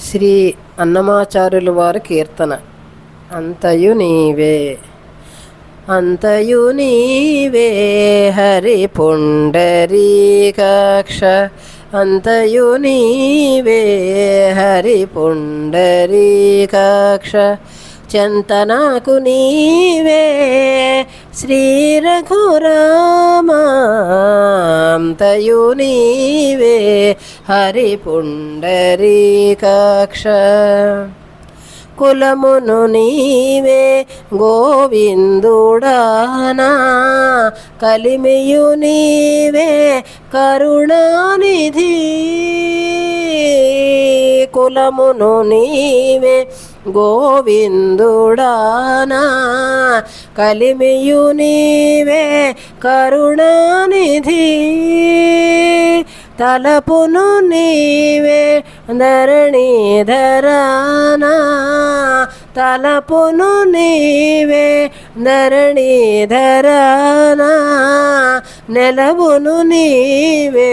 శ్రీ అన్నమాచార్యుల వారి కీర్తన. అంతయు నీవే అంతయు నీవే హరి పుండరీకాక్ష అంతయు నీవే హరి పుండరీకాక్ష చెంతనాకు నీవే శ్రీ అంతయు నీవే హరి పుండరీకాక్ష కులమును నీవే గోవిందుడానా కలిమియు నీవే కరుణానిధి. కులమును నీవే గోవిందుడానా కలిమియు నీవే కరుణానిధి. తలపును నీవే ధరణీధరానా తలపును నీవే ధరణీధరానా నెలవును నీవే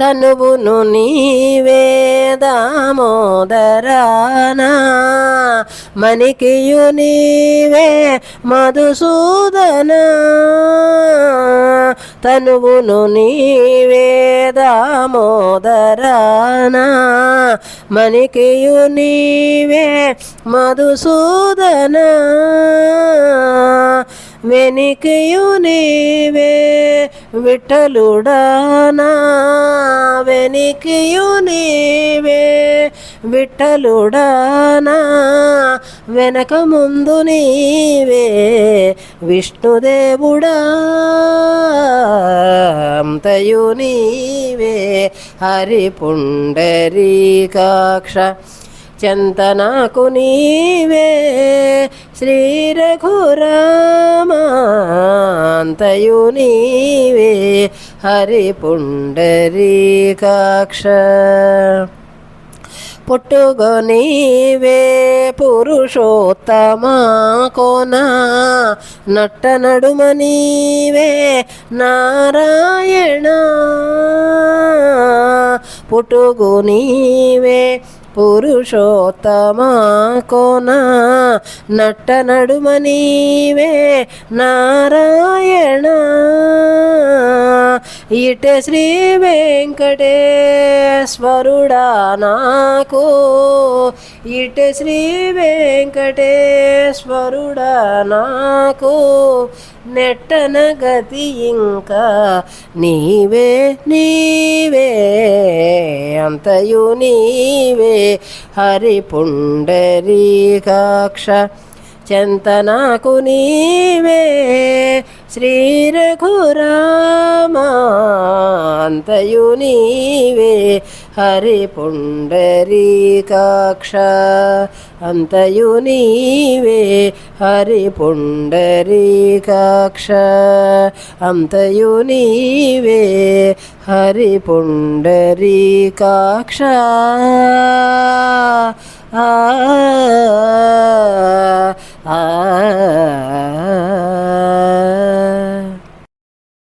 తనువును నీవే దామోదరానా? మణికియు నీవే మధుసూదన? తనువును నీవే దామోదరానా? మణికియు నీవే మధుసూదన? వెనికయు నీవే విఠలుడానా వెనికయు నీవే విఠలుడానా వెనక ముందు నీవే విష్ణుదేవుడా అంతయు నీవే హరి పుండరీకాక్ష చెంత నాకు నీవే శ్రీ రఘురామాంతయు నీవే హరి పుండరీకాక్ష పుట్టుగో నీవే పురుషోత్తమా కోనా? నట్ట నడుమ నీవే నారాయణ. పుట్టుగు నీవే పురుషోత్తమా కోనా? నట్ట నడుమనీవే నారాయణ. ఇట శ్రీ వెంకటేశ్వరుడా నాకు. ఇట శ్రీ వెంకటేశ్వరుడా నాకు. నెట్టన గతి ఇంకా నీవే నీవే అంతయు నీవే. హరి పుండరీకాక్ష చెంతనాకు నీవే. శ్రీ అంతయు నీవే హరి పుండరీకాక్ష. అంతయు నీవే హరి పుండరీకాక్ష. అంతయు నీవే హరి పుండరీకాక్ష. ఆ ఆ.